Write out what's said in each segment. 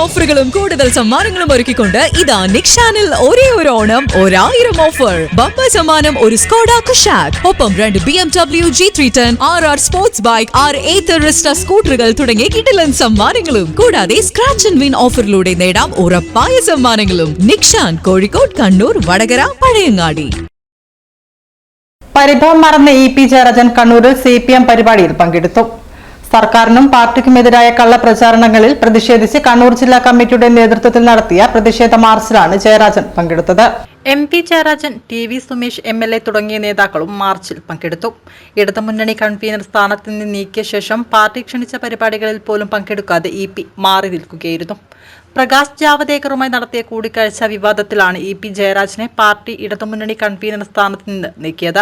ഓഫറുകളും കൂടുതൽ സമ്മാനങ്ങളും ഒരുക്കിക്കൊണ്ട് ഇതാ നിക്ഷാനിൽ ഒരേ ഒരു ഓണം ഒരായിരം ഓഫർ. ബമ്പ സമ്മാനം ഒരു സ്കോഡ കുഷാക് ഒപ്പം രണ്ട് B M W G three ten R R sports bike R eighth സ്കൂട്ടറുകൾ തുടങ്ങിയ കിടിലൻ സമ്മാനങ്ങളും. കൂടാതെ സ്ക്രാച്ച് ആൻഡ് വിൻ ഓഫറിലൂടെ നേടാം ഉറപ്പായ സമ്മാനങ്ങളും. നിക്ഷാൻ കോഴിക്കോട് കണ്ണൂർ വടകര പഴയങ്ങാടി. പരിഭവം മറന്ന ഇ പി ജയരാജൻ കണ്ണൂരിൽ സി പി എം പരിപാടിയിൽ പങ്കെടുത്തു. സർക്കാരിനും പാർട്ടിക്കുമെതിരായ കള്ളപ്രചാരണങ്ങളിൽ പ്രതിഷേധിച്ച് കണ്ണൂർ ജില്ലാ കമ്മിറ്റിയുടെ നേതൃത്വത്തിൽ നടത്തിയ പ്രതിഷേധ മാർച്ചിലാണ് ജയരാജൻ പങ്കെടുത്തത്. M P Jayarajan T V Sumesh M L A തുടങ്ങിയ നേതാക്കളും മാർച്ചിൽ പങ്കെടുത്തു. ഇടതുമുന്നണി കൺവീനർ സ്ഥാനത്ത് നിന്ന് നീക്കിയ ശേഷം പാർട്ടി ക്ഷണിച്ച പരിപാടികളിൽ പോലും പങ്കെടുക്കാതെ ഇ പി മാറി നിൽക്കുകയായിരുന്നു. പ്രകാശ് ജാവദേക്കറുമായി നടത്തിയ കൂടിക്കാഴ്ച വിവാദത്തിലാണ് ഇ പി ജയരാജനെ പാർട്ടി ഇടതുമുന്നണി കൺവീനർ സ്ഥാനത്ത് നിന്ന് നീക്കിയത്.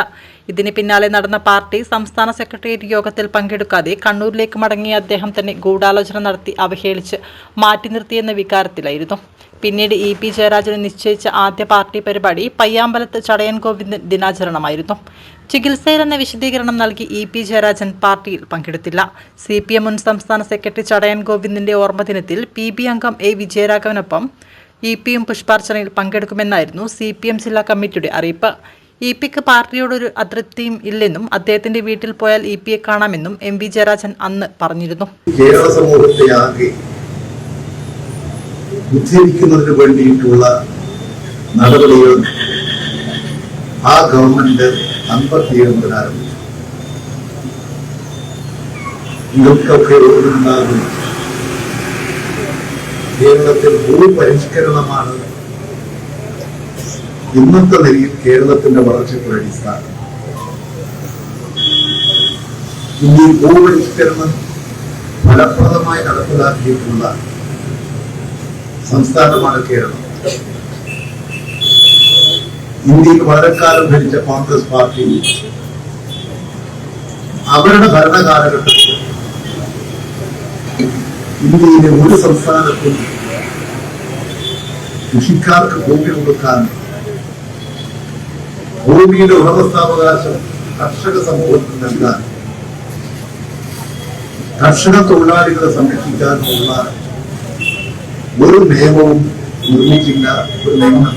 ഇതിന് പിന്നാലെ നടന്ന പാർട്ടി സംസ്ഥാന സെക്രട്ടേറിയറ്റ് യോഗത്തിൽ പങ്കെടുക്കാതെ കണ്ണൂരിലേക്ക് മടങ്ങിയ അദ്ദേഹം തന്നെ ഗൂഢാലോചന നടത്തി അവഹേളിച്ച് മാറ്റി നിർത്തിയെന്ന വികാരത്തിലായിരുന്നു. പിന്നീട് ഇ പി ജയരാജന് നിശ്ചയിച്ച ആദ്യ പാർട്ടി പരിപാടി പയ്യാമ്പലത്ത് ചടയൻ ഗോവിന്ദൻ ദിനാചരണമായിരുന്നു. ചികിത്സയിലെന്ന വിശദീകരണം നൽകി ഇ പി ജയരാജൻ പാർട്ടിയിൽ പങ്കെടുത്തില്ല. സി പി എം മുൻ സംസ്ഥാന സെക്രട്ടറി ചടയൻ ഗോവിന്ദിന്റെ ഓർമ്മദിനത്തിൽ പി ബി അംഗം എ വിജയരാഘവനൊപ്പം ഇ പിയും പുഷ്പാർച്ചനയിൽ പങ്കെടുക്കുമെന്നായിരുന്നു സി പി എം ജില്ലാ കമ്മിറ്റിയുടെ അറിയിപ്പ്. ഇ പിക്ക് പാർട്ടിയോടൊരു അതൃപ്തിയും ഇല്ലെന്നും അദ്ദേഹത്തിന്റെ വീട്ടിൽ പോയാൽ ഇ പിയെ കാണാമെന്നും എം വി ജയരാജൻ അന്ന് പറഞ്ഞിരുന്നു. കേരള സമൂഹത്തെ ആ ആരംഭിച്ചു. ഇതൊക്കെ കേരളത്തിൽ ഭൂപരിഷ്കരണമാണ് ഇന്നത്തെ നിലയിൽ കേരളത്തിന്റെ വളർച്ചയ്ക്കുള്ള അടിസ്ഥാനം. ഇനി ഭൂപരിഷ്കരണം ഫലപ്രദമായി നടപ്പിലാക്കിയിട്ടുള്ള സംസ്ഥാനമാണ് കേരളം. ഇന്ത്യയിൽ വളരെക്കാലം ഭരിച്ച കോൺഗ്രസ് പാർട്ടി അവരുടെ ഭരണകാലഘട്ടത്തിൽ ഇന്ത്യയിലെ ഒരു സംസ്ഥാനത്തും കൃഷിക്കാർക്ക് ഭൂമി കൊടുക്കാൻ ഭൂമിയുടെ ഉടമസ്ഥാവകാശം കർഷക സമൂഹത്തിന് നൽകാൻ കർഷക തൊഴിലാളികളെ സംരക്ഷിക്കാനുള്ള ഒരു നിയമവും നിർമ്മിച്ചില്ല ഒരു നിയമം